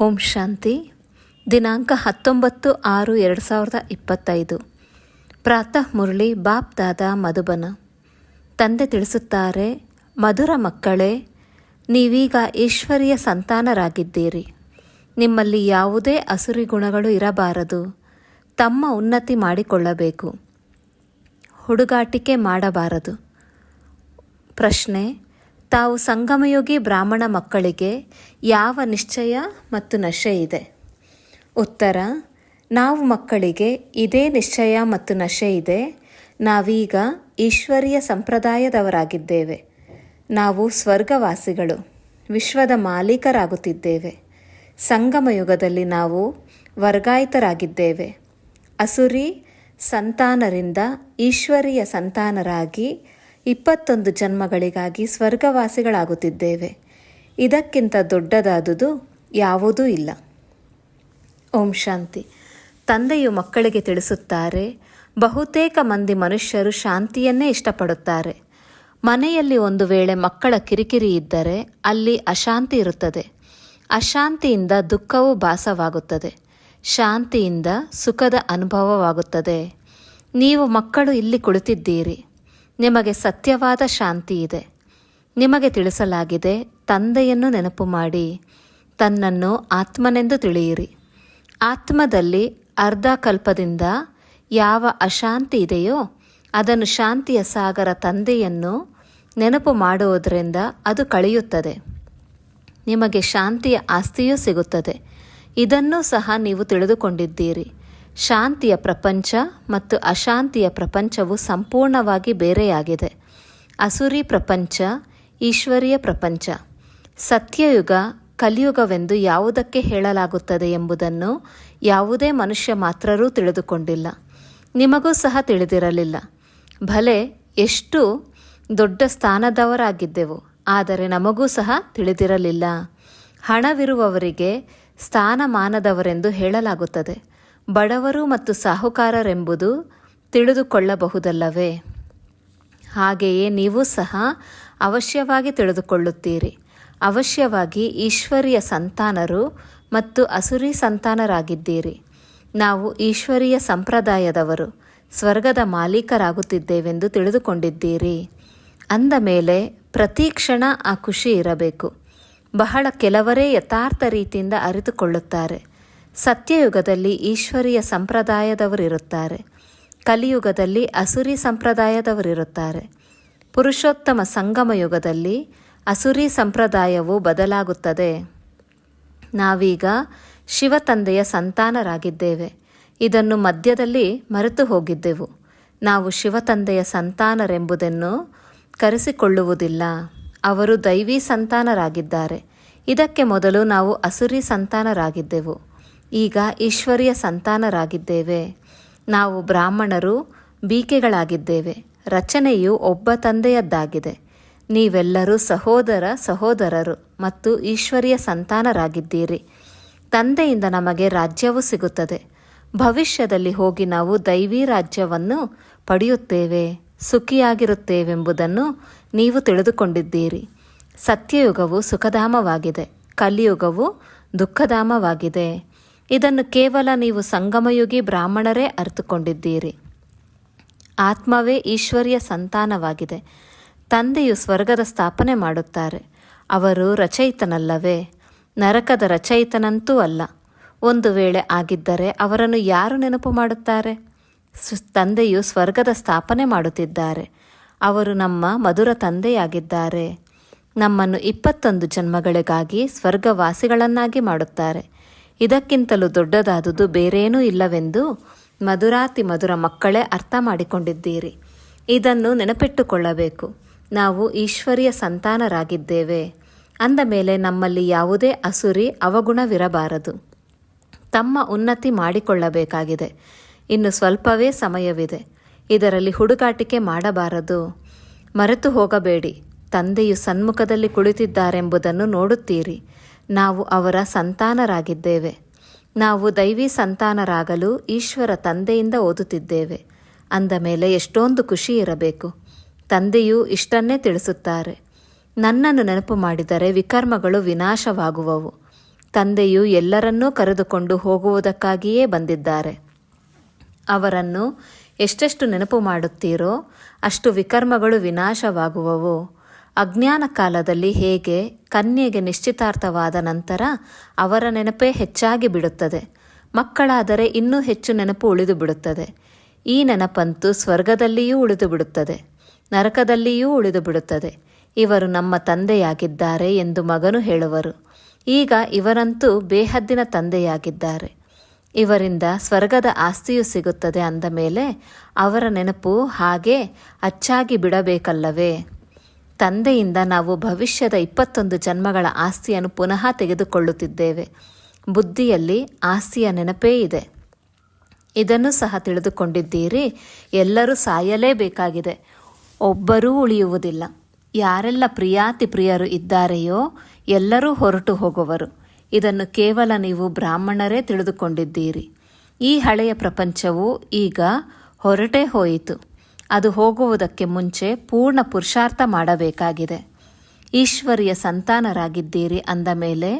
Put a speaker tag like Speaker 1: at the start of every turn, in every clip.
Speaker 1: ಓಂ ಶಾಂತಿ. ದಿನಾಂಕ ಹತ್ತೊಂಬತ್ತು ಆರು ಎರಡು ಸಾವಿರದ ಇಪ್ಪತ್ತೈದು. ಪ್ರಾತಃ ಮುರಳಿ ಬಾಪ್ ದಾದ ಮಧುಬನ. ತಂದೆ ತಿಳಿಸುತ್ತಾರೆ, ಮಧುರ ಮಕ್ಕಳೇ, ನೀವೀಗ ಈಶ್ವರಿಯ ಸಂತಾನರಾಗಿದ್ದೀರಿ. ನಿಮ್ಮಲ್ಲಿ ಯಾವುದೇ ಅಸುರಿ ಗುಣಗಳು ಇರಬಾರದು. ತಮ್ಮ ಉನ್ನತಿ ಮಾಡಿಕೊಳ್ಳಬೇಕು. ಹುಡುಗಾಟಿಕೆ ಮಾಡಬಾರದು. ಪ್ರಶ್ನೆ ತಾವು ಸಂಗಮಯೋಗಿ ಬ್ರಾಹ್ಮಣ ಮಕ್ಕಳಿಗೆ ಯಾವ ನಿಶ್ಚಯ ಮತ್ತು ನಶೆ ಇದೆ? ಉತ್ತರ, ನಾವು ಮಕ್ಕಳಿಗೆ ಇದೇ ನಿಶ್ಚಯ ಮತ್ತು ನಶೆ ಇದೆ. ನಾವೀಗ ಈಶ್ವರೀಯ ಸಂಪ್ರದಾಯದವರಾಗಿದ್ದೇವೆ. ನಾವು ಸ್ವರ್ಗವಾಸಿಗಳು, ವಿಶ್ವದ ಮಾಲೀಕರಾಗುತ್ತಿದ್ದೇವೆ. ಸಂಗಮಯುಗದಲ್ಲಿ ನಾವು ವರ್ಗಾಯಿತರಾಗಿದ್ದೇವೆ. ಅಸುರಿ ಸಂತಾನರಿಂದ ಈಶ್ವರಿಯ ಸಂತಾನರಾಗಿ ಇಪ್ಪತ್ತೊಂದು ಜನ್ಮಗಳಿಗಾಗಿ ಸ್ವರ್ಗವಾಸಿಗಳಾಗುತ್ತಿದ್ದೇವೆ. ಇದಕ್ಕಿಂತ ದೊಡ್ಡದಾದುದು ಯಾವುದೂ ಇಲ್ಲ. ಓಂ ಶಾಂತಿ. ತಂದೆಯು ಮಕ್ಕಳಿಗೆ ತಿಳಿಸುತ್ತಾರೆ, ಬಹುತೇಕ ಮಂದಿ ಮನುಷ್ಯರು ಶಾಂತಿಯನ್ನೇ ಇಷ್ಟಪಡುತ್ತಾರೆ. ಮನೆಯಲ್ಲಿ ಒಂದು ವೇಳೆ ಮಕ್ಕಳ ಕಿರಿಕಿರಿ ಇದ್ದರೆ ಅಲ್ಲಿ ಅಶಾಂತಿ ಇರುತ್ತದೆ. ಅಶಾಂತಿಯಿಂದ ದುಃಖವೂ ಭಾಸವಾಗುತ್ತದೆ. ಶಾಂತಿಯಿಂದ ಸುಖದ ಅನುಭವವಾಗುತ್ತದೆ. ನೀವು ಮಕ್ಕಳು ಇಲ್ಲಿ ಕುಳಿತಿದ್ದೀರಿ. ನಿಮಗೆ ಸತ್ಯವಾದ ಶಾಂತಿ ಇದೆ. ನಿಮಗೆ ತಿಳಿಸಲಾಗಿದೆ, ತಂದೆಯನ್ನು ನೆನಪು ಮಾಡಿ. ತನ್ನನ್ನು ಆತ್ಮನೆಂದು ತಿಳಿಯಿರಿ. ಆತ್ಮದಲ್ಲಿ ಅರ್ಧ ಕಲ್ಪದಿಂದ ಯಾವ ಅಶಾಂತಿ ಇದೆಯೋ, ಅದನ್ನು ಶಾಂತಿಯ ಸಾಗರ ತಂದೆಯನ್ನು ನೆನಪು ಮಾಡುವುದರಿಂದ ಅದು ಕಳೆಯುತ್ತದೆ. ನಿಮಗೆ ಶಾಂತಿಯ ಆಸ್ತಿಯೂ ಸಿಗುತ್ತದೆ. ಇದನ್ನೂ ಸಹ ನೀವು ತಿಳಿದುಕೊಂಡಿದ್ದೀರಿ. ಶಾಂತಿಯ ಪ್ರಪಂಚ ಮತ್ತು ಅಶಾಂತಿಯ ಪ್ರಪಂಚವು ಸಂಪೂರ್ಣವಾಗಿ ಬೇರೆಯಾಗಿದೆ. ಅಸುರಿ ಪ್ರಪಂಚ, ಈಶ್ವರೀಯ ಪ್ರಪಂಚ. ಸತ್ಯಯುಗ, ಕಲಿಯುಗವೆಂದು ಯಾವುದಕ್ಕೆ ಹೇಳಲಾಗುತ್ತದೆ ಎಂಬುದನ್ನು ಯಾವುದೇ ಮನುಷ್ಯ ಮಾತ್ರರೂ ತಿಳಿದುಕೊಂಡಿಲ್ಲ. ನಿಮಗೂ ಸಹ ತಿಳಿದಿರಲಿಲ್ಲ. ಭಲೆ, ಎಷ್ಟು ದೊಡ್ಡ ಸ್ಥಾನದವರಾಗಿದ್ದೆವು, ಆದರೆ ನಮಗೂ ಸಹ ತಿಳಿದಿರಲಿಲ್ಲ. ಹಣವಿರುವವರಿಗೆ ಸ್ಥಾನಮಾನದವರೆಂದು ಹೇಳಲಾಗುತ್ತದೆ. ಬಡವರು ಮತ್ತು ಸಾಹುಕಾರರೆಂಬುದು ತಿಳಿದುಕೊಳ್ಳಬಹುದಲ್ಲವೇ? ಹಾಗೆಯೇ ನೀವು ಸಹ ಅವಶ್ಯವಾಗಿ ತಿಳಿದುಕೊಳ್ಳುತ್ತೀರಿ. ಅವಶ್ಯವಾಗಿ ಈಶ್ವರಿಯ ಸಂತಾನರು ಮತ್ತು ಅಸುರಿ ಸಂತಾನರಾಗಿದ್ದೀರಿ. ನಾವು ಈಶ್ವರಿಯ ಸಂಪ್ರದಾಯದವರು, ಸ್ವರ್ಗದ ಮಾಲೀಕರಾಗುತ್ತಿದ್ದೇವೆಂದು ತಿಳಿದುಕೊಂಡಿದ್ದೀರಿ. ಅಂದ ಮೇಲೆ ಪ್ರತಿ ಕ್ಷಣ ಆ ಖುಷಿ ಇರಬೇಕು. ಬಹಳ ಕೆಲವರೇ ಯಥಾರ್ಥ ರೀತಿಯಿಂದ ಅರಿತುಕೊಳ್ಳುತ್ತಾರೆ. ಸತ್ಯಯುಗದಲ್ಲಿ ಈಶ್ವರೀಯ ಸಂಪ್ರದಾಯದವರಿರುತ್ತಾರೆ. ಕಲಿಯುಗದಲ್ಲಿ ಅಸುರಿ ಸಂಪ್ರದಾಯದವರಿರುತ್ತಾರೆ. ಪುರುಷೋತ್ತಮ ಸಂಗಮ ಯುಗದಲ್ಲಿ ಅಸುರಿ ಸಂಪ್ರದಾಯವು ಬದಲಾಗುತ್ತದೆ. ನಾವೀಗ ಶಿವತಂದೆಯ ಸಂತಾನರಾಗಿದ್ದೇವೆ. ಇದನ್ನು ಮಧ್ಯದಲ್ಲಿ ಮರೆತು ಹೋಗಿದ್ದೆವು. ನಾವು ಶಿವತಂದೆಯ ಸಂತಾನರೆಂಬುದನ್ನು ಕರೆಸಿಕೊಳ್ಳುವುದಿಲ್ಲ. ಅವರು ದೈವಿ ಸಂತಾನರಾಗಿದ್ದಾರೆ. ಇದಕ್ಕೆ ಮೊದಲು ನಾವು ಅಸುರಿ ಸಂತಾನರಾಗಿದ್ದೆವು. ಈಗ ಈಶ್ವರಿಯ ಸಂತಾನರಾಗಿದ್ದೇವೆ. ನಾವು ಬ್ರಾಹ್ಮಣರು ಬೀಕೆಗಳಾಗಿದ್ದೇವೆ. ರಚನೆಯು ಒಬ್ಬ ತಂದೆಯದ್ದಾಗಿದೆ. ನೀವೆಲ್ಲರೂ ಸಹೋದರ ಸಹೋದರರು ಮತ್ತು ಈಶ್ವರಿಯ ಸಂತಾನರಾಗಿದ್ದೀರಿ. ತಂದೆಯಿಂದ ನಮಗೆ ರಾಜ್ಯವು ಸಿಗುತ್ತದೆ. ಭವಿಷ್ಯದಲ್ಲಿ ಹೋಗಿ ನಾವು ದೈವಿ ರಾಜ್ಯವನ್ನು ಪಡೆಯುತ್ತೇವೆ, ಸುಖಿಯಾಗಿರುತ್ತೇವೆಂಬುದನ್ನು ನೀವು ತಿಳಿದುಕೊಂಡಿದ್ದೀರಿ. ಸತ್ಯಯುಗವು ಸುಖಧಾಮವಾಗಿದೆ, ಕಲಿಯುಗವು ದುಃಖಧಾಮವಾಗಿದೆ. ಇದನ್ನು ಕೇವಲ ನೀವು ಸಂಗಮಯುಗಿ ಬ್ರಾಹ್ಮಣರೇ ಅರಿತುಕೊಂಡಿದ್ದೀರಿ. ಆತ್ಮವೇ ಈಶ್ವರಿಯ ಸಂತಾನವಾಗಿದೆ. ತಂದೆಯು ಸ್ವರ್ಗದ ಸ್ಥಾಪನೆ ಮಾಡುತ್ತಾರೆ. ಅವರು ರಚಯಿತನಲ್ಲವೇ? ನರಕದ ರಚಯಿತನಂತೂ ಅಲ್ಲ. ಒಂದು ವೇಳೆ ಆಗಿದ್ದರೆ ಅವರನ್ನು ಯಾರು ನೆನಪು ಮಾಡುತ್ತಾರೆ? ತಂದೆಯು ಸ್ವರ್ಗದ ಸ್ಥಾಪನೆ ಮಾಡುತ್ತಿದ್ದಾರೆ. ಅವರು ನಮ್ಮ ಮಧುರ ತಂದೆಯಾಗಿದ್ದಾರೆ. ನಮ್ಮನ್ನು ಇಪ್ಪತ್ತೊಂದು ಜನ್ಮಗಳಿಗಾಗಿ ಸ್ವರ್ಗವಾಸಿಗಳನ್ನಾಗಿ ಮಾಡುತ್ತಾರೆ. ಇದಕ್ಕಿಂತಲೂ ದೊಡ್ಡದಾದುದು ಬೇರೇನೂ ಇಲ್ಲವೆಂದು ಮಧುರಾತಿ ಮಧುರ ಮಕ್ಕಳೇ ಅರ್ಥ ಮಾಡಿಕೊಂಡಿದ್ದೀರಿ. ಇದನ್ನು ನೆನಪಿಟ್ಟುಕೊಳ್ಳಬೇಕು. ನಾವು ಈಶ್ವರಿಯ ಸಂತಾನರಾಗಿದ್ದೇವೆ. ಅಂದ ಮೇಲೆ ನಮ್ಮಲ್ಲಿ ಯಾವುದೇ ಅಸುರಿ ಅವಗುಣವಿರಬಾರದು. ತಮ್ಮ ಉನ್ನತಿ ಮಾಡಿಕೊಳ್ಳಬೇಕಾಗಿದೆ. ಇನ್ನು ಸ್ವಲ್ಪವೇ ಸಮಯವಿದೆ. ಇದರಲ್ಲಿ ಹುಡುಗಾಟಿಕೆ ಮಾಡಬಾರದು. ಮರೆತು ಹೋಗಬೇಡಿ. ತಂದೆಯು ಸನ್ಮುಖದಲ್ಲಿ ಕುಳಿತಿದ್ದಾರೆಂಬುದನ್ನು ನೋಡುತ್ತೀರಿ. ನಾವು ಅವರ ಸಂತಾನರಾಗಿದ್ದೇವೆ. ನಾವು ದೈವಿ ಸಂತಾನರಾಗಲು ಈಶ್ವರ ತಂದೆಯಿಂದ ಓದುತ್ತಿದ್ದೇವೆ. ಅಂದ ಮೇಲೆ ಎಷ್ಟೊಂದು ಖುಷಿ ಇರಬೇಕು. ತಂದೆಯು ಇಷ್ಟನ್ನೇ ತಿಳಿಸುತ್ತಾರೆ. ನನ್ನನ್ನು ನೆನಪು ಮಾಡಿದರೆ ವಿಕರ್ಮಗಳು ವಿನಾಶವಾಗುವವು. ತಂದೆಯು ಎಲ್ಲರನ್ನೂ ಕರೆದುಕೊಂಡು ಹೋಗುವುದಕ್ಕಾಗಿಯೇ ಬಂದಿದ್ದಾರೆ. ಅವರನ್ನು ಎಷ್ಟೆಷ್ಟು ನೆನಪು ಮಾಡುತ್ತೀರೋ ಅಷ್ಟು ವಿಕರ್ಮಗಳು ವಿನಾಶವಾಗುವವು. ಅಜ್ಞಾನ ಕಾಲದಲ್ಲಿ ಹೇಗೆ ಕನ್ಯೆಗೆ ನಿಶ್ಚಿತಾರ್ಥವಾದ ನಂತರ ಅವರ ನೆನಪೇ ಹೆಚ್ಚಾಗಿ ಬಿಡುತ್ತದೆ. ಮಕ್ಕಳಾದರೆ ಇನ್ನೂ ಹೆಚ್ಚು ನೆನಪು ಉಳಿದು ಬಿಡುತ್ತದೆ. ಈ ನೆನಪಂತೂ ಸ್ವರ್ಗದಲ್ಲಿಯೂ ಉಳಿದು ಬಿಡುತ್ತದೆ. ನರಕದಲ್ಲಿಯೂ ಉಳಿದು ಬಿಡುತ್ತದೆ. ಇವರು ನಮ್ಮ ತಂದೆಯಾಗಿದ್ದಾರೆ ಎಂದು ಮಗನು ಹೇಳುವರು. ಈಗ ಇವರಂತೂ ಬೇಹದ್ದಿನ ತಂದೆಯಾಗಿದ್ದಾರೆ. ಇವರಿಂದ ಸ್ವರ್ಗದ ಆಸ್ತಿಯು ಸಿಗುತ್ತದೆ ಅಂದ ಮೇಲೆ ಅವರ ನೆನಪು ಹಾಗೆ ಅಚ್ಚಾಗಿ ಬಿಡಬೇಕಲ್ಲವೇ? ತಂದೆಯಿಂದ ನಾವು ಭವಿಷ್ಯದ ಇಪ್ಪತ್ತೊಂದು ಜನ್ಮಗಳ ಆಸ್ತಿಯನ್ನು ಪುನಃ ತೆಗೆದುಕೊಳ್ಳುತ್ತಿದ್ದೇವೆ. ಬುದ್ಧಿಯಲ್ಲಿ ಆಸ್ತಿಯ ನೆನಪೇ ಇದೆ. ಇದನ್ನು ಸಹ ತಿಳಿದುಕೊಂಡಿದ್ದೀರಿ. ಎಲ್ಲರೂ ಸಾಯಲೇಬೇಕಾಗಿದೆ. ಒಬ್ಬರೂ ಉಳಿಯುವುದಿಲ್ಲ. ಯಾರೆಲ್ಲ ಪ್ರಿಯಾತಿ ಪ್ರಿಯರು ಇದ್ದಾರೆಯೋ ಎಲ್ಲರೂ ಹೊರಟು ಹೋಗುವರು. ಇದನ್ನು ಕೇವಲ ನೀವು ಬ್ರಾಹ್ಮಣರೇ ತಿಳಿದುಕೊಂಡಿದ್ದೀರಿ. ಈ ಹಳೆಯ ಪ್ರಪಂಚವು ಈಗ ಹೊರಟೇ ಹೋಯಿತು. ಅದು ಹೋಗುವುದಕ್ಕೆ ಮುಂಚೆ ಪೂರ್ಣ ಪುರುಷಾರ್ಥ ಮಾಡಬೇಕಾಗಿದೆ. ಈಶ್ವರಿಯ ಸಂತಾನರಾಗಿದ್ದೀರಿ ಅಂದ ಮೇಲೆ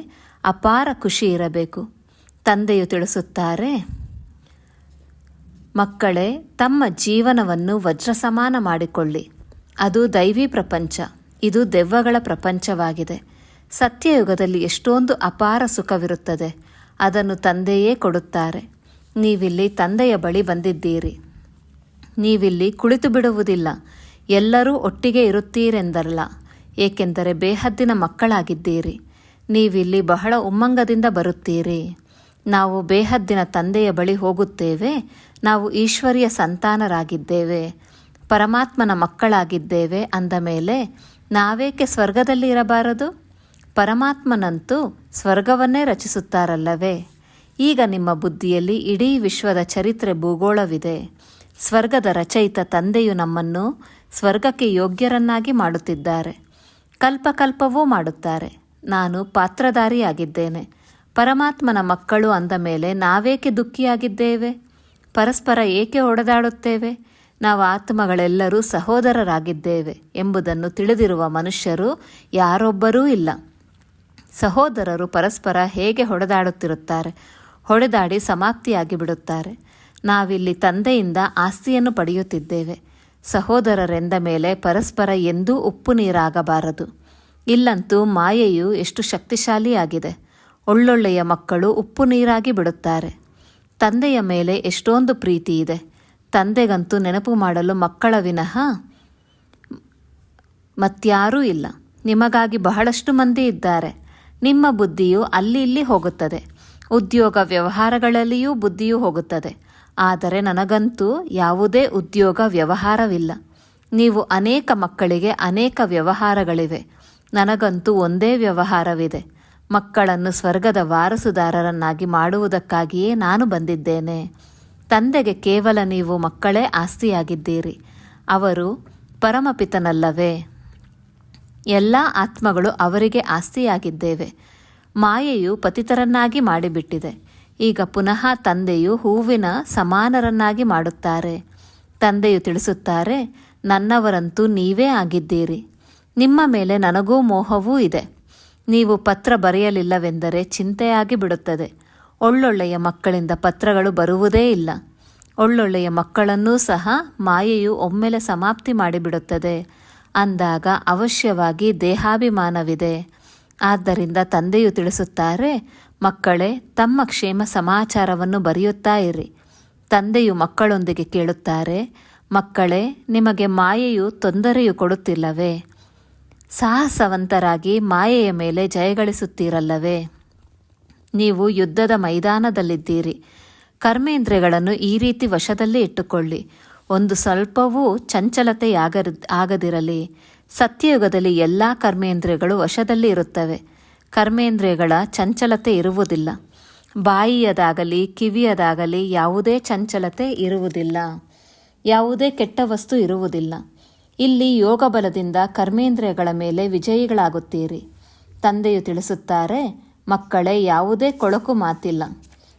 Speaker 1: ಅಪಾರ ಖುಷಿ ಇರಬೇಕು. ತಂದೆಯು ತಿಳಿಸುತ್ತಾರೆ, ಮಕ್ಕಳೇ, ತಮ್ಮ ಜೀವನವನ್ನು ವಜ್ರ ಸಮಾನ ಮಾಡಿಕೊಳ್ಳಿ. ಅದು ದೈವಿ ಪ್ರಪಂಚ, ಇದು ದೆವ್ವಗಳ ಪ್ರಪಂಚವಾಗಿದೆ. ಸತ್ಯಯುಗದಲ್ಲಿ ಎಷ್ಟೊಂದು ಅಪಾರ ಸುಖವಿರುತ್ತದೆ, ಅದನ್ನು ತಂದೆಯೇ ಕೊಡುತ್ತಾರೆ. ನೀವಿಲ್ಲಿ ತಂದೆಯ ಬಳಿ ಬಂದಿದ್ದೀರಿ. ನೀವಿಲ್ಲಿ ಕುಳಿತು ಬಿಡುವುದಿಲ್ಲ ಎಲ್ಲರೂ ಒಟ್ಟಿಗೆ ಇರುತ್ತೀರೆಂದರಲ್ಲ ಏಕೆಂದರೆ ಬೇಹದ್ದಿನ ಮಕ್ಕಳಾಗಿದ್ದೀರಿ. ನೀವಿಲ್ಲಿ ಬಹಳ ಉಮ್ಮಂಗದಿಂದ ಬರುತ್ತೀರಿ. ನಾವು ಬೇಹದ್ದಿನ ತಂದೆಯ ಬಳಿ ಹೋಗುತ್ತೇವೆ. ನಾವು ಈಶ್ವರಿಯ ಸಂತಾನರಾಗಿದ್ದೇವೆ. ಪರಮಾತ್ಮನ ಮಕ್ಕಳಾಗಿದ್ದೇವೆ ಅಂದ ಮೇಲೆ, ನಾವೇಕೆ ಸ್ವರ್ಗದಲ್ಲಿ ಇರಬಾರದು? ಪರಮಾತ್ಮನಂತೂ ಸ್ವರ್ಗವನ್ನೇ ರಚಿಸುತ್ತಾರಲ್ಲವೇ? ಈಗ ನಿಮ್ಮ ಬುದ್ಧಿಯಲ್ಲಿ ಇಡೀ ವಿಶ್ವದ ಚರಿತ್ರೆ ಭೂಗೋಳವಿದೆ. ಸ್ವರ್ಗದ ರಚಯಿತ ತಂದೆಯು ನಮ್ಮನ್ನು ಸ್ವರ್ಗಕ್ಕೆ ಯೋಗ್ಯರನ್ನಾಗಿ ಮಾಡುತ್ತಿದ್ದಾರೆ. ಕಲ್ಪಕಲ್ಪವೂ ಮಾಡುತ್ತಾರೆ. ನಾನು ಪಾತ್ರಧಾರಿಯಾಗಿದ್ದೇನೆ. ಪರಮಾತ್ಮನ ಮಕ್ಕಳು ಅಂದ ಮೇಲೆ ನಾವೇಕೆ ದುಃಖಿಯಾಗಿದ್ದೇವೆ? ಪರಸ್ಪರ ಏಕೆ ಹೊಡೆದಾಡುತ್ತೇವೆ ನಾವು ಆತ್ಮಗಳೆಲ್ಲರೂ ಸಹೋದರರಾಗಿದ್ದೇವೆ ಎಂಬುದನ್ನು ತಿಳಿದಿರುವ ಮನುಷ್ಯರು ಯಾರೊಬ್ಬರೂ ಇಲ್ಲ. ಸಹೋದರರು ಪರಸ್ಪರ ಹೇಗೆ ಹೊಡೆದಾಡುತ್ತಿರುತ್ತಾರೆ? ಹೊಡೆದಾಡಿ ಸಮಾಪ್ತಿಯಾಗಿ ಬಿಡುತ್ತಾರೆ ನಾವಿಲ್ಲಿ ತಂದೆಯಿಂದ ಆಸ್ತಿಯನ್ನು ಪಡೆಯುತ್ತಿದ್ದೇವೆ. ಸಹೋದರರೆಂದ ಮೇಲೆ ಪರಸ್ಪರ ಎಂದೂ ಉಪ್ಪು ನೀರಾಗಬಾರದು. ಇಲ್ಲಂತೂ ಮಾಯೆಯು ಎಷ್ಟು ಶಕ್ತಿಶಾಲಿಯಾಗಿದೆ. ಒಳ್ಳೊಳ್ಳೆಯ ಮಕ್ಕಳು ಉಪ್ಪು ನೀರಾಗಿ ಬಿಡುತ್ತಾರೆ. ತಂದೆಯ ಮೇಲೆ ಎಷ್ಟೊಂದು ಪ್ರೀತಿ ಇದೆ. ತಂದೆಗಂತೂ ನೆನಪು ಮಾಡಲು ಮಕ್ಕಳ ವಿನಃ ಮತ್ಯಾರೂ ಇಲ್ಲ. ನಿಮಗಾಗಿ ಬಹಳಷ್ಟು ಮಂದಿ ಇದ್ದಾರೆ. ನಿಮ್ಮ ಬುದ್ಧಿಯು ಅಲ್ಲಿ ಇಲ್ಲಿ ಹೋಗುತ್ತದೆ. ಉದ್ಯೋಗ ವ್ಯವಹಾರಗಳಲ್ಲಿಯೂ ಬುದ್ಧಿಯು ಹೋಗುತ್ತದೆ. ಆದರೆ ನನಗಂತೂ ಯಾವುದೇ ಉದ್ಯೋಗ ವ್ಯವಹಾರವಿಲ್ಲ. ನೀವು ಅನೇಕ ಮಕ್ಕಳಿಗೆ ಅನೇಕ ವ್ಯವಹಾರಗಳಿವೆ. ನನಗಂತೂ ಒಂದೇ ವ್ಯವಹಾರವಿದೆ. ಮಕ್ಕಳನ್ನು ಸ್ವರ್ಗದ ವಾರಸುದಾರರನ್ನಾಗಿ ಮಾಡುವುದಕ್ಕಾಗಿಯೇ ನಾನು ಬಂದಿದ್ದೇನೆ. ತಂದೆಗೆ ಕೇವಲ ನೀವು ಮಕ್ಕಳೇ ಆಸ್ತಿಯಾಗಿದ್ದೀರಿ. ಅವರು ಪರಮಪಿತನಲ್ಲವೇ? ಎಲ್ಲ ಆತ್ಮಗಳು ಅವರಿಗೆ ಆಸ್ತಿಯಾಗಿದ್ದೇವೆ. ಮಾಯೆಯು ಪತಿತರನ್ನಾಗಿ ಮಾಡಿಬಿಟ್ಟಿದೆ. ಈಗ ಪುನಃ ತಂದೆಯು ಹೂವಿನ ಸಮಾನರನ್ನಾಗಿ ಮಾಡುತ್ತಾರೆ. ತಂದೆಯು ತಿಳಿಸುತ್ತಾರೆ, ನನ್ನವರಂತೂ ನೀವೇ ಆಗಿದ್ದೀರಿ. ನಿಮ್ಮ ಮೇಲೆ ನನಗೂ ಮೋಹವೂ ಇದೆ. ನೀವು ಪತ್ರ ಬರೆಯಲಿಲ್ಲವೆಂದರೆ ಚಿಂತೆಯಾಗಿ ಬಿಡುತ್ತದೆ. ಒಳ್ಳೊಳ್ಳೆಯ ಮಕ್ಕಳಿಂದ ಪತ್ರಗಳು ಬರುವುದೇ ಇಲ್ಲ. ಒಳ್ಳೊಳ್ಳೆಯ ಮಕ್ಕಳನ್ನೂ ಸಹ ಮಾಯೆಯು ಒಮ್ಮೆಲೆ ಸಮಾಪ್ತಿ ಮಾಡಿಬಿಡುತ್ತದೆ. ಅಂದಾಗ ಅವಶ್ಯವಾಗಿ ದೇಹಾಭಿಮಾನವಿದೆ. ಆದ್ದರಿಂದ ತಂದೆಯು ತಿಳಿಸುತ್ತಾರೆ ಮಕ್ಕಳೇ, ತಮ್ಮ ಕ್ಷೇಮ ಸಮಾಚಾರವನ್ನು ಬರೆಯುತ್ತಾ ಇರಿ. ತಂದೆಯು ಮಕ್ಕಳೊಂದಿಗೆ ಕೇಳುತ್ತಾರೆ, ಮಕ್ಕಳೇ, ನಿಮಗೆ ಮಾಯೆಯು ತೊಂದರೆಯು ಕೊಡುತ್ತಿಲ್ಲವೇ? ಸಾಹಸವಂತರಾಗಿ ಮಾಯೆಯ ಮೇಲೆ ಜಯಗಳಿಸುತ್ತೀರಲ್ಲವೇ ನೀವು ಯುದ್ಧದ ಮೈದಾನದಲ್ಲಿದ್ದೀರಿ. ಕರ್ಮೇಂದ್ರಿಯಗಳನ್ನು ಈ ರೀತಿ ವಶದಲ್ಲಿ ಇಟ್ಟುಕೊಳ್ಳಿ. ಒಂದು ಸ್ವಲ್ಪವೂ ಚಂಚಲತೆಯಾಗರಿ, ಆಗದಿರಲಿ. ಸತ್ಯಯುಗದಲ್ಲಿ ಎಲ್ಲ ಕರ್ಮೇಂದ್ರಿಯಗಳು ವಶದಲ್ಲಿ ಇರುತ್ತವೆ. ಕರ್ಮೇಂದ್ರಿಯಗಳ ಚಂಚಲತೆ ಇರುವುದಿಲ್ಲ. ಬಾಯಿಯದಾಗಲಿ, ಕಿವಿಯದಾಗಲಿ ಯಾವುದೇ ಚಂಚಲತೆ ಇರುವುದಿಲ್ಲ. ಯಾವುದೇ ಕೆಟ್ಟ ವಸ್ತು ಇರುವುದಿಲ್ಲ. ಇಲ್ಲಿ ಯೋಗ ಬಲದಿಂದ ಕರ್ಮೇಂದ್ರಿಯಗಳ ಮೇಲೆ ವಿಜಯಿಗಳಾಗುತ್ತೀರಿ. ತಂದೆಯು ತಿಳಿಸುತ್ತಾರೆ, ಮಕ್ಕಳೇ, ಯಾವುದೇ ಕೊಳಕು ಮಾತಿಲ್ಲ.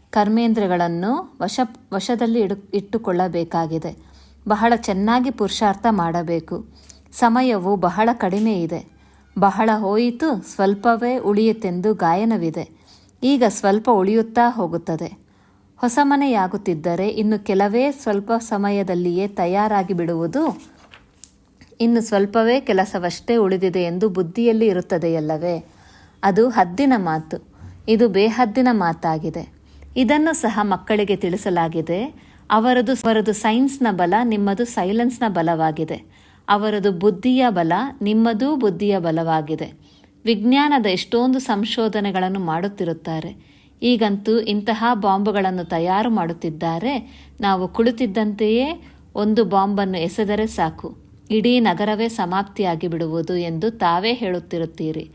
Speaker 1: ಕರ್ಮೇಂದ್ರಿಯಗಳನ್ನು ವಶ, ವಶದಲ್ಲಿ ಇಡು, ಇಟ್ಟುಕೊಳ್ಳಬೇಕಾಗಿದೆ. ಬಹಳ ಚೆನ್ನಾಗಿ ಪುರುಷಾರ್ಥ ಮಾಡಬೇಕು. ಸಮಯವು ಬಹಳ ಕಡಿಮೆ ಇದೆ. ಬಹಳ ಹೋಯಿತು, ಸ್ವಲ್ಪವೇ ಉಳಿಯಿತೆಂದು ಗಾಯನವಿದೆ. ಈಗ ಸ್ವಲ್ಪ ಉಳಿಯುತ್ತಾ ಹೋಗುತ್ತದೆ. ಹೊಸ ಮನೆಯಾಗುತ್ತಿದ್ದರೆ ಇನ್ನು ಕೆಲವೇ ಸ್ವಲ್ಪ ಸಮಯದಲ್ಲಿಯೇ ತಯಾರಾಗಿ ಬಿಡುವುದು? ಇನ್ನು ಸ್ವಲ್ಪವೇ ಕೆಲಸವಷ್ಟೇ ಉಳಿದಿದೆ ಎಂದು ಬುದ್ಧಿಯಲ್ಲಿ ಇರುತ್ತದೆಯಲ್ಲವೇ? ಅದು ಹದ್ದಿನ ಮಾತು. ಇದು ಬೇಹದ್ದಿನ ಮಾತಾಗಿದೆ. ಇದನ್ನು ಸಹ ಮಕ್ಕಳಿಗೆ ತಿಳಿಸಲಾಗಿದೆ. ಅವರದು ಅವರದು ಸೈನ್ಸ್ನ ಬಲ ನಿಮ್ಮದು ಸೈಲೆನ್ಸ್ನ ಬಲವಾಗಿದೆ. ಅವರದು ಬುದ್ಧಿಯ ಬಲ ನಿಮ್ಮದೂ ಬುದ್ಧಿಯ ಬಲವಾಗಿದೆ. ವಿಜ್ಞಾನದ ಎಷ್ಟೊಂದು ಸಂಶೋಧನೆಗಳನ್ನು ಮಾಡುತ್ತಿರುತ್ತಾರೆ. ಈಗಂತೂ ಇಂತಹ ಬಾಂಬುಗಳನ್ನು ತಯಾರು ಮಾಡುತ್ತಿದ್ದಾರೆ. ನಾವು ಕುಳಿತಿದ್ದಂತೆಯೇ ಒಂದು ಬಾಂಬನ್ನು ಎಸೆದರೆ ಸಾಕು. ಇಡೀ ನಗರವೇ ಸಮಾಪ್ತಿಯಾಗಿ ಬಿಡುವುದು ಎಂದು ತಾವೇ ಹೇಳುತ್ತಿರುತ್ತೀರಿ.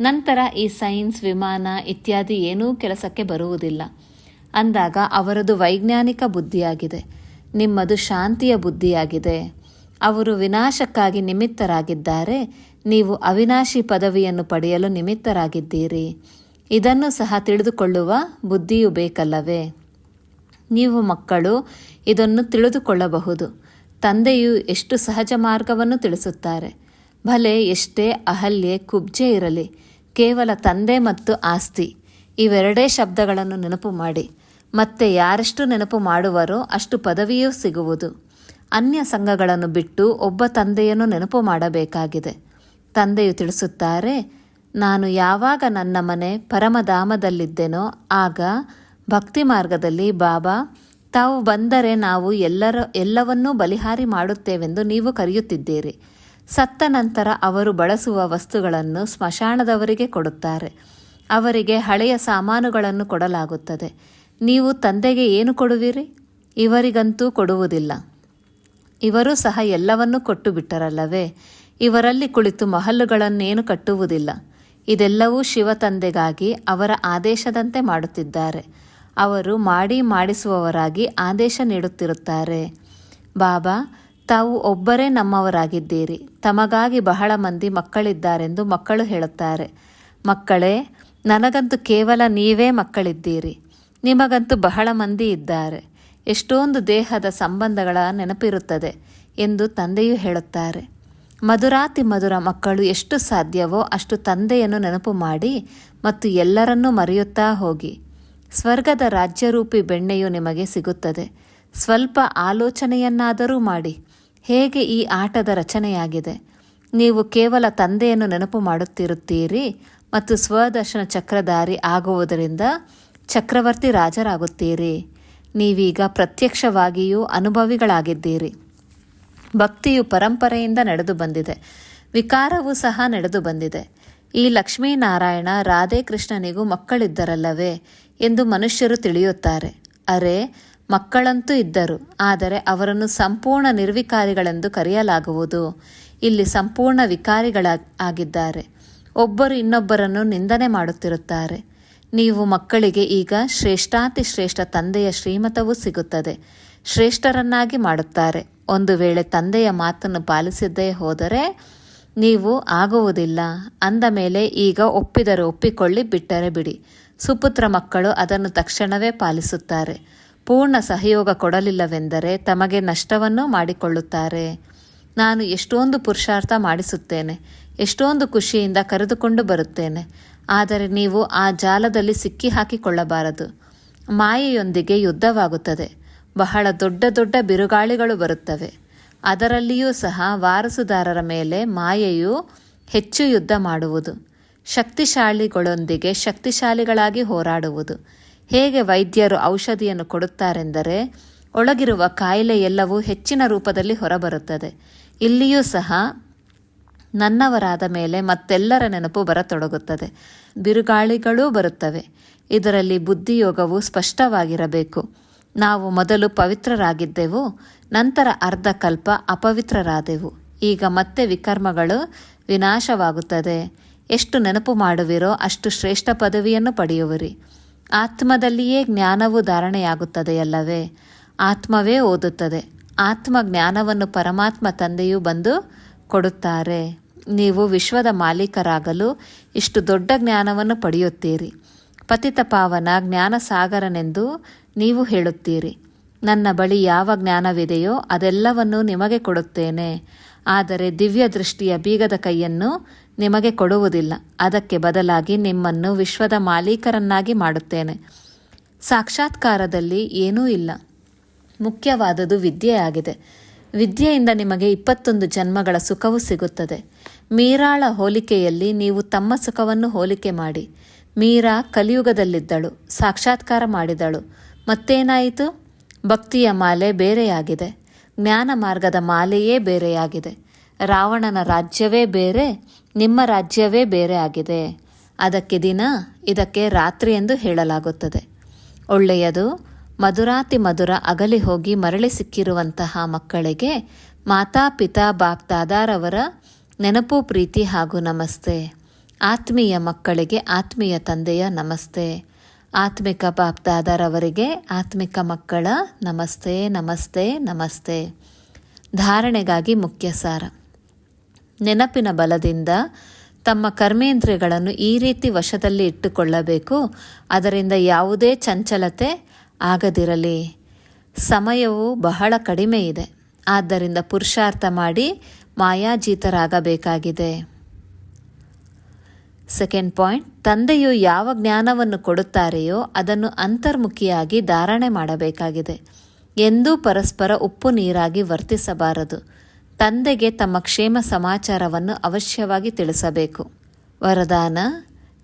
Speaker 1: ನಂತರ ಈ ಸೈನ್ಸ್, ವಿಮಾನ ಇತ್ಯಾದಿ ಏನೂ ಕೆಲಸಕ್ಕೆ ಬರುವುದಿಲ್ಲ. ಅಂದಾಗ ಅವರದು ವೈಜ್ಞಾನಿಕ ಬುದ್ಧಿಯಾಗಿದೆ. ನಿಮ್ಮದು ಶಾಂತಿಯ ಬುದ್ಧಿಯಾಗಿದೆ. ಅವರು ವಿನಾಶಕ್ಕಾಗಿ ನಿಮಿತ್ತರಾಗಿದ್ದಾರೆ. ನೀವು ಅವಿನಾಶಿ ಪದವಿಯನ್ನು ಪಡೆಯಲು ನಿಮಿತ್ತರಾಗಿದ್ದೀರಿ. ಇದನ್ನು ಸಹ ತಿಳಿದುಕೊಳ್ಳುವ ಬುದ್ಧಿಯು ಬೇಕಲ್ಲವೇ? ನೀವು ಮಕ್ಕಳು, ಇದನ್ನು ತಿಳಿದುಕೊಳ್ಳಬಹುದು. ತಂದೆಯು ಎಷ್ಟು ಸಹಜ ಮಾರ್ಗವನ್ನು ತಿಳಿಸುತ್ತಾರೆ. ಭಲೆ ಎಷ್ಟೇ ಅಹಲ್ಯೆ ಕುಬ್ಜೆ ಇರಲಿ, ಕೇವಲ ತಂದೆ ಮತ್ತು ಆಸ್ತಿ, ಇವೆರಡೇ ಶಬ್ದಗಳನ್ನು ನೆನಪು ಮಾಡಿ. ಮತ್ತೆ ಯಾರೆಷ್ಟು ನೆನಪು ಮಾಡುವರೋ ಅಷ್ಟು ಪದವಿಯೂ ಸಿಗುವುದು. ಅನ್ಯ ಸಂಘಗಳನ್ನು ಬಿಟ್ಟು ಒಬ್ಬ ತಂದೆಯನ್ನು ನೆನಪು ಮಾಡಬೇಕಾಗಿದೆ. ತಂದೆಯು ತಿಳಿಸುತ್ತಾರೆ, ನಾನು ಯಾವಾಗ ನನ್ನ ಮನೆ ಪರಮಧಾಮದಲ್ಲಿದ್ದೆನೋ, ಆಗ ಭಕ್ತಿ ಮಾರ್ಗದಲ್ಲಿ ಬಾಬಾ, ತಾವು ಬಂದರೆ ನಾವು ಎಲ್ಲರ, ಎಲ್ಲವನ್ನೂ ಬಲಿಹಾರಿ ಮಾಡುತ್ತೇವೆಂದು ನೀವು ಕರೆಯುತ್ತಿದ್ದೀರಿ. ಸತ್ತ ನಂತರ ಅವರು ಬಳಸುವ ವಸ್ತುಗಳನ್ನು ಸ್ಮಶಾನದವರಿಗೆ ಕೊಡುತ್ತಾರೆ. ಅವರಿಗೆ ಹಳೆಯ ಸಾಮಾನುಗಳನ್ನು ಕೊಡಲಾಗುತ್ತದೆ. ನೀವು ತಂದೆಗೆ ಏನು ಕೊಡುವಿರಿ? ಇವರಿಗಂತೂ ಕೊಡುವುದಿಲ್ಲ. ಇವರು ಸಹ ಎಲ್ಲವನ್ನೂ ಕೊಟ್ಟು ಬಿಟ್ಟರಲ್ಲವೇ ಇವರಲ್ಲಿ ಕುಳಿತು ಮಹಲ್ಲುಗಳನ್ನೇನು ಕಟ್ಟುವುದಿಲ್ಲ. ಇದೆಲ್ಲವೂ ಶಿವ ತಂದೆಗಾಗಿ ಅವರ ಆದೇಶದಂತೆ ಮಾಡುತ್ತಿದ್ದಾರೆ. ಅವರು ಮಾಡಿ ಮಾಡಿಸುವವರಾಗಿ ಆದೇಶ ನೀಡುತ್ತಿರುತ್ತಾರೆ. ಬಾಬಾ, ತಾವು ಒಬ್ಬರೇ ನಮ್ಮವರಾಗಿದ್ದೀರಿ. ತಮಗಾಗಿ ಬಹಳ ಮಂದಿ ಮಕ್ಕಳಿದ್ದಾರೆಂದು ಮಕ್ಕಳು ಹೇಳುತ್ತಾರೆ. ಮಕ್ಕಳೇ, ನನಗಂತೂ ಕೇವಲ ನೀವೇ ಮಕ್ಕಳಿದ್ದೀರಿ. ನಿಮಗಂತೂ ಬಹಳ ಮಂದಿ ಇದ್ದಾರೆ. ಎಷ್ಟೊಂದು ದೇಹದ ಸಂಬಂಧಗಳ ನೆನಪಿರುತ್ತದೆ ಎಂದು ತಂದೆಯು ಹೇಳುತ್ತಾರೆ. ಮಧುರಾತಿ ಮಧುರ ಮಕ್ಕಳು ಎಷ್ಟು ಸಾಧ್ಯವೋ ಅಷ್ಟು ತಂದೆಯನ್ನು ನೆನಪು ಮಾಡಿ ಮತ್ತು ಎಲ್ಲರನ್ನೂ ಮರೆಯುತ್ತಾ ಹೋಗಿ. ಸ್ವರ್ಗದ ರಾಜ್ಯರೂಪಿ ಬೆಣ್ಣೆಯು ನಿಮಗೆ ಸಿಗುತ್ತದೆ. ಸ್ವಲ್ಪ ಆಲೋಚನೆಯನ್ನಾದರೂ ಮಾಡಿ. ಹೇಗೆ ಈ ಆಟದ ರಚನೆಯಾಗಿದೆ? ನೀವು ಕೇವಲ ತಂದೆಯನ್ನು ನೆನಪು ಮಾಡುತ್ತಿರುತ್ತೀರಿ ಮತ್ತು ಸ್ವದರ್ಶನ ಚಕ್ರಧಾರಿ ಆಗುವುದರಿಂದ ಚಕ್ರವರ್ತಿ ರಾಜರಾಗುತ್ತೀರಿ. ನೀವೀಗ ಪ್ರತ್ಯಕ್ಷವಾಗಿಯೂ ಅನುಭವಿಗಳಾಗಿದ್ದೀರಿ. ಭಕ್ತಿಯು ಪರಂಪರೆಯಿಂದ ನಡೆದು ಬಂದಿದೆ. ವಿಕಾರವೂ ಸಹ ನಡೆದು ಬಂದಿದೆ. ಈ ಲಕ್ಷ್ಮೀನಾರಾಯಣ ರಾಧೆ ಕೃಷ್ಣನಿಗೂ ಮಕ್ಕಳಿದ್ದರಲ್ಲವೇ ಎಂದು ಮನುಷ್ಯರು ತಿಳಿಯುತ್ತಾರೆ. ಅರೆ, ಮಕ್ಕಳಂತೂ ಇದ್ದರು. ಆದರೆ ಅವರನ್ನು ಸಂಪೂರ್ಣ ನಿರ್ವಿಕಾರಿಗಳೆಂದು ಕರೆಯಲಾಗುವುದು. ಇಲ್ಲಿ ಸಂಪೂರ್ಣ ವಿಕಾರಿಗಳ ಆಗಿದ್ದಾರೆ ಒಬ್ಬರು ಇನ್ನೊಬ್ಬರನ್ನು ನಿಂದನೆ ಮಾಡುತ್ತಿರುತ್ತಾರೆ. ನೀವು ಮಕ್ಕಳಿಗೆ ಈಗ ಶ್ರೇಷ್ಠಾತಿ ಶ್ರೇಷ್ಠ ತಂದೆಯ ಶ್ರೀಮತವೂ ಸಿಗುತ್ತದೆ. ಶ್ರೇಷ್ಠರನ್ನಾಗಿ ಮಾಡುತ್ತಾರೆ. ಒಂದು ವೇಳೆ ತಂದೆಯ ಮಾತನ್ನು ಪಾಲಿಸದೇ ಹೋದರೆ ನೀವು ಆಗುವುದಿಲ್ಲ. ಅಂದ ಮೇಲೆ ಈಗ ಒಪ್ಪಿದರೆ ಒಪ್ಪಿಕೊಳ್ಳಿ, ಬಿಟ್ಟರೆ ಬಿಡಿ. ಸುಪುತ್ರ ಮಕ್ಕಳು ಅದನ್ನು ತಕ್ಷಣವೇ ಪಾಲಿಸುತ್ತಾರೆ. ಪೂರ್ಣ ಸಹಯೋಗ ಕೊಡಲಿಲ್ಲವೆಂದರೆ ತಮಗೆ ನಷ್ಟವನ್ನು ಮಾಡಿಕೊಳ್ಳುತ್ತಾರೆ. ನಾನು ಎಷ್ಟೊಂದು ಪುರುಷಾರ್ಥ ಮಾಡಿಸುತ್ತೇನೆ. ಎಷ್ಟೊಂದು ಖುಷಿಯಿಂದ ಕರೆದುಕೊಂಡು ಬರುತ್ತೇನೆ. ಆದರೆ ನೀವು ಆ ಜಾಲದಲ್ಲಿ ಸಿಕ್ಕಿ ಹಾಕಿಕೊಳ್ಳಬಾರದು ಮಾಯೆಯೊಂದಿಗೆ ಯುದ್ಧವಾಗುತ್ತದೆ. ಬಹಳ ದೊಡ್ಡ ದೊಡ್ಡ ಬಿರುಗಾಳಿಗಳು ಬರುತ್ತವೆ. ಅದರಲ್ಲಿಯೂ ಸಹ ವಾರಸುದಾರರ ಮೇಲೆ ಮಾಯೆಯು ಹೆಚ್ಚು ಯುದ್ಧ ಮಾಡುವುದು. ಶಕ್ತಿಶಾಲಿಗಳೊಂದಿಗೆ ಶಕ್ತಿಶಾಲಿಗಳಾಗಿ ಹೋರಾಡುವುದು. ಹೇಗೆ ವೈದ್ಯರು ಔಷಧಿಯನ್ನು ಕೊಡುತ್ತಾರೆಂದರೆ, ಒಳಗಿರುವ ಕಾಯಿಲೆ ಎಲ್ಲವೂ ಹೆಚ್ಚಿನ ರೂಪದಲ್ಲಿ ಹೊರಬರುತ್ತದೆ. ಇಲ್ಲಿಯೂ ಸಹ ನನ್ನವರಾದ ಮೇಲೆ ಮತ್ತೆಲ್ಲರ ನೆನಪು ಬರತೊಡಗುತ್ತದೆ. ಬಿರುಗಾಳಿಗಳೂ ಬರುತ್ತವೆ. ಇದರಲ್ಲಿ ಬುದ್ಧಿಯೋಗವು ಸ್ಪಷ್ಟವಾಗಿರಬೇಕು. ನಾವು ಮೊದಲು ಪವಿತ್ರರಾಗಿದ್ದೆವು, ನಂತರ ಅರ್ಧ ಕಲ್ಪ ಅಪವಿತ್ರರಾದೆವು. ಈಗ ಮತ್ತೆ ವಿಕರ್ಮಗಳು ವಿನಾಶವಾಗುತ್ತದೆ. ಎಷ್ಟು ನೆನಪು ಮಾಡುವಿರೋ ಅಷ್ಟು ಶ್ರೇಷ್ಠ ಪದವಿಯನ್ನು ಪಡೆಯುವಿರಿ. ಆತ್ಮದಲ್ಲಿಯೇ ಜ್ಞಾನವು ಧಾರಣೆಯಾಗುತ್ತದೆಯಲ್ಲವೇ? ಆತ್ಮವೇ ಓದುತ್ತದೆ. ಆತ್ಮ ಜ್ಞಾನವನ್ನು ಪರಮಾತ್ಮ ತಂದೆಯೂ ಬಂದು ಕೊಡುತ್ತಾರೆ. ನೀವು ವಿಶ್ವದ ಮಾಲೀಕರಾಗಲು ಇಷ್ಟು ದೊಡ್ಡ ಜ್ಞಾನವನ್ನು ಪಡೆಯುತ್ತೀರಿ. ಪತಿತ ಪಾವನ ಜ್ಞಾನ ಸಾಗರನೆಂದು ನೀವು ಹೇಳುತ್ತೀರಿ. ನನ್ನ ಬಳಿ ಯಾವ ಜ್ಞಾನವಿದೆಯೋ ಅದೆಲ್ಲವನ್ನೂ ನಿಮಗೆ ಕೊಡುತ್ತೇನೆ. ಆದರೆ ದಿವ್ಯ ದೃಷ್ಟಿಯ ಬೀಗದ ಕೈಯನ್ನು ನಿಮಗೆ ಕೊಡುವುದಿಲ್ಲ. ಅದಕ್ಕೆ ಬದಲಾಗಿ ನಿಮ್ಮನ್ನು ವಿಶ್ವದ ಮಾಲೀಕರನ್ನಾಗಿ ಮಾಡುತ್ತೇನೆ. ಸಾಕ್ಷಾತ್ಕಾರದಲ್ಲಿ ಏನೂ ಇಲ್ಲ. ಮುಖ್ಯವಾದುದು ವಿದ್ಯೆಯಾಗಿದೆ. ವಿದ್ಯೆಯಿಂದ ನಿಮಗೆ ಇಪ್ಪತ್ತೊಂದು ಜನ್ಮಗಳ ಸುಖವು ಸಿಗುತ್ತದೆ. ಮೀರಾಳ ಹೋಲಿಕೆಯಲ್ಲಿ ನೀವು ತಮ್ಮ ಸುಖವನ್ನು ಹೋಲಿಕೆ ಮಾಡಿ. ಮೀರಾ ಕಲಿಯುಗದಲ್ಲಿದ್ದಳು, ಸಾಕ್ಷಾತ್ಕಾರ ಮಾಡಿದಳು. ಮತ್ತೇನಾಯಿತು? ಭಕ್ತಿಯ ಮಾಲೆ ಬೇರೆಯಾಗಿದೆ. ಜ್ಞಾನ ಮಾರ್ಗದ ಮಾಲೆಯೇ ಬೇರೆಯಾಗಿದೆ. ರಾವಣನ ರಾಜ್ಯವೇ ಬೇರೆ, ನಿಮ್ಮ ರಾಜ್ಯವೇ ಬೇರೆ ಆಗಿದೆ. ಅದಕ್ಕೆ ದಿನ, ಇದಕ್ಕೆ ರಾತ್ರಿ ಎಂದು ಹೇಳಲಾಗುತ್ತದೆ. ಒಳ್ಳೆಯದು, ಮಧುರಾತಿ ಮಧುರ ಅಗಲಿ ಹೋಗಿ ಮರಳಿ ಸಿಕ್ಕಿರುವಂತಹ ಮಕ್ಕಳಿಗೆ ಮಾತಾ ಪಿತಾ ಬಾಪ್ ದಾದಾರವರ ನೆನಪು, ಪ್ರೀತಿ ಹಾಗೂ ನಮಸ್ತೆ. ಆತ್ಮೀಯ ಮಕ್ಕಳಿಗೆ ಆತ್ಮೀಯ ತಂದೆಯ ನಮಸ್ತೆ. ಆತ್ಮಿಕ ಪಾಪ್ದಾದರವರಿಗೆ ಆತ್ಮಿಕ ಮಕ್ಕಳ ನಮಸ್ತೆ ನಮಸ್ತೆ ನಮಸ್ತೆ. ಧಾರಣೆಗಾಗಿ ಮುಖ್ಯ ಸಾರ. ನೆನಪಿನ ಬಲದಿಂದ ತಮ್ಮ ಕರ್ಮೇಂದ್ರಿಯಗಳನ್ನು ಈ ರೀತಿ ವಶದಲ್ಲಿ ಇಟ್ಟುಕೊಳ್ಳಬೇಕು. ಅದರಿಂದ ಯಾವುದೇ ಚಂಚಲತೆ ಆಗದಿರಲಿ. ಸಮಯವು ಬಹಳ ಕಡಿಮೆ ಇದೆ. ಆದ್ದರಿಂದ ಪುರುಷಾರ್ಥ ಮಾಡಿ ಮಾಯಾಜೀತರಾಗಬೇಕಾಗಿದೆ. ಸೆಕೆಂಡ್ ಪಾಯಿಂಟ್ ತಂದೆಯು ಯಾವ ಜ್ಞಾನವನ್ನು ಕೊಡುತ್ತಾರೆಯೋ ಅದನ್ನು ಅಂತರ್ಮುಖಿಯಾಗಿ ಧಾರಣೆ ಮಾಡಬೇಕಾಗಿದೆ. ಎಂದೂ ಪರಸ್ಪರ ಉಪ್ಪು ನೀರಾಗಿ ವರ್ತಿಸಬಾರದು. ತಂದೆಗೆ ತಮ್ಮ ಕ್ಷೇಮ ಸಮಾಚಾರವನ್ನು ಅವಶ್ಯವಾಗಿ ತಿಳಿಸಬೇಕು. ವರದಾನ,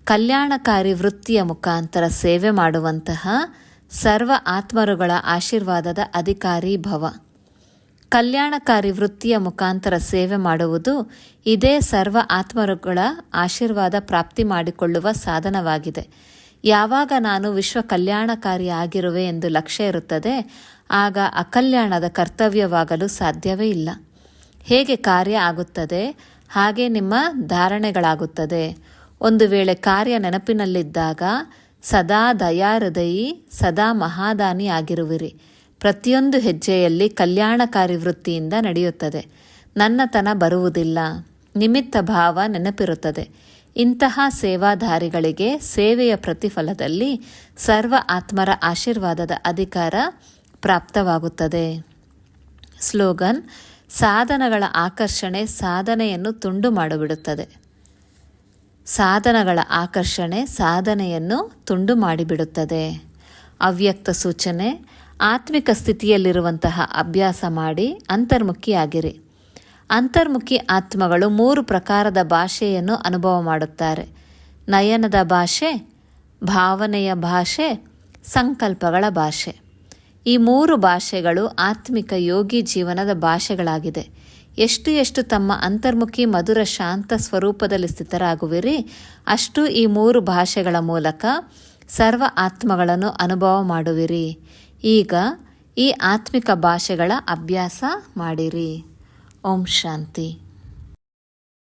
Speaker 1: ಕಲ್ಯಾಣಕಾರಿ ವೃತ್ತಿಯ ಮುಖಾಂತರ ಸೇವೆ ಮಾಡುವಂತಹ ಸರ್ವ ಆತ್ಮರುಗಳ ಆಶೀರ್ವಾದದ ಅಧಿಕಾರಿ ಭವ ಕಲ್ಯಾಣಕಾರಿ ವೃತ್ತಿಯ ಮುಖಾಂತರ ಸೇವೆ ಮಾಡುವುದು ಇದೇ ಸರ್ವ ಆತ್ಮರುಗಳ ಆಶೀರ್ವಾದ ಪ್ರಾಪ್ತಿ ಮಾಡಿಕೊಳ್ಳುವ ಸಾಧನವಾಗಿದೆ. ಯಾವಾಗ ನಾನು ವಿಶ್ವ ಕಲ್ಯಾಣಕಾರಿ ಆಗಿರುವೆ ಎಂದು ಲಕ್ಷ್ಯ ಇರುತ್ತದೆ, ಆಗ ಅಕಲ್ಯಾಣದ ಕರ್ತವ್ಯವಾಗಲು ಸಾಧ್ಯವೇ ಇಲ್ಲ. ಹೇಗೆ ಕಾರ್ಯ ಆಗುತ್ತದೆ, ಹಾಗೆ ನಿಮ್ಮ ಧಾರಣೆಗಳಾಗುತ್ತದೆ. ಒಂದು ವೇಳೆ ಕಾರ್ಯ ನೆನಪಿನಲ್ಲಿದ್ದಾಗ ಸದಾ ದಯಾಹೃದಯಿ, ಸದಾ ಮಹಾದಾನಿ ಆಗಿರುವಿರಿ. ಪ್ರತಿಯೊಂದು ಹೆಜ್ಜೆಯಲ್ಲಿ ಕಲ್ಯಾಣಕಾರಿ ವೃತ್ತಿಯಿಂದ ನಡೆಯುತ್ತದೆ. ನನ್ನತನ ಬರುವುದಿಲ್ಲ. ನಿಮಿತ್ತ ಭಾವ ನೆನಪಿರುತ್ತದೆ. ಇಂತಹ ಸೇವಾಧಾರಿಗಳಿಗೆ ಸೇವೆಯ ಪ್ರತಿಫಲದಲ್ಲಿ ಸರ್ವ ಆತ್ಮರ ಆಶೀರ್ವಾದದ ಅಧಿಕಾರ ಪ್ರಾಪ್ತವಾಗುತ್ತದೆ. ಸ್ಲೋಗನ್, ಸಾಧನಗಳ ಆಕರ್ಷಣೆ ಸಾಧನೆಯನ್ನು ತುಂಡು ಮಾಡಿಬಿಡುತ್ತದೆ. ಸಾಧನಗಳ ಆಕರ್ಷಣೆ ಸಾಧನೆಯನ್ನು ತುಂಡು ಮಾಡಿಬಿಡುತ್ತದೆ. ಅವ್ಯಕ್ತ ಸೂಚನೆ ಆತ್ಮಿಕ ಸ್ಥಿತಿಯಲ್ಲಿರುವಂತಹ ಅಭ್ಯಾಸ ಮಾಡಿ ಅಂತರ್ಮುಖಿಯಾಗಿರಿ ಅಂತರ್ಮುಖಿ ಆತ್ಮಗಳು ಮೂರು ಪ್ರಕಾರದ ಭಾಷೆಯನ್ನು ಅನುಭವ ಮಾಡುತ್ತಾರೆ. ನಯನದ ಭಾಷೆ, ಭಾವನೆಯ ಭಾಷೆ, ಸಂಕಲ್ಪಗಳ ಭಾಷೆ. ಈ ಮೂರು ಭಾಷೆಗಳು ಆತ್ಮಿಕ ಯೋಗಿ ಜೀವನದ ಭಾಷೆಗಳಾಗಿದೆ. ಎಷ್ಟು ಎಷ್ಟು ತಮ್ಮ ಅಂತರ್ಮುಖಿ ಮಧುರ ಶಾಂತ ಸ್ವರೂಪದಲ್ಲಿ ಸ್ಥಿತರಾಗುವಿರಿ, ಅಷ್ಟು ಈ ಮೂರು ಭಾಷೆಗಳ ಮೂಲಕ ಸರ್ವ ಆತ್ಮಗಳನ್ನು ಅನುಭವ ಮಾಡುವಿರಿ. ಈಗ ಈ ಆತ್ಮಿಕ ಭಾಷೆಗಳ ಅಭ್ಯಾಸ ಮಾಡಿರಿ. ಓಂ ಶಾಂತಿ.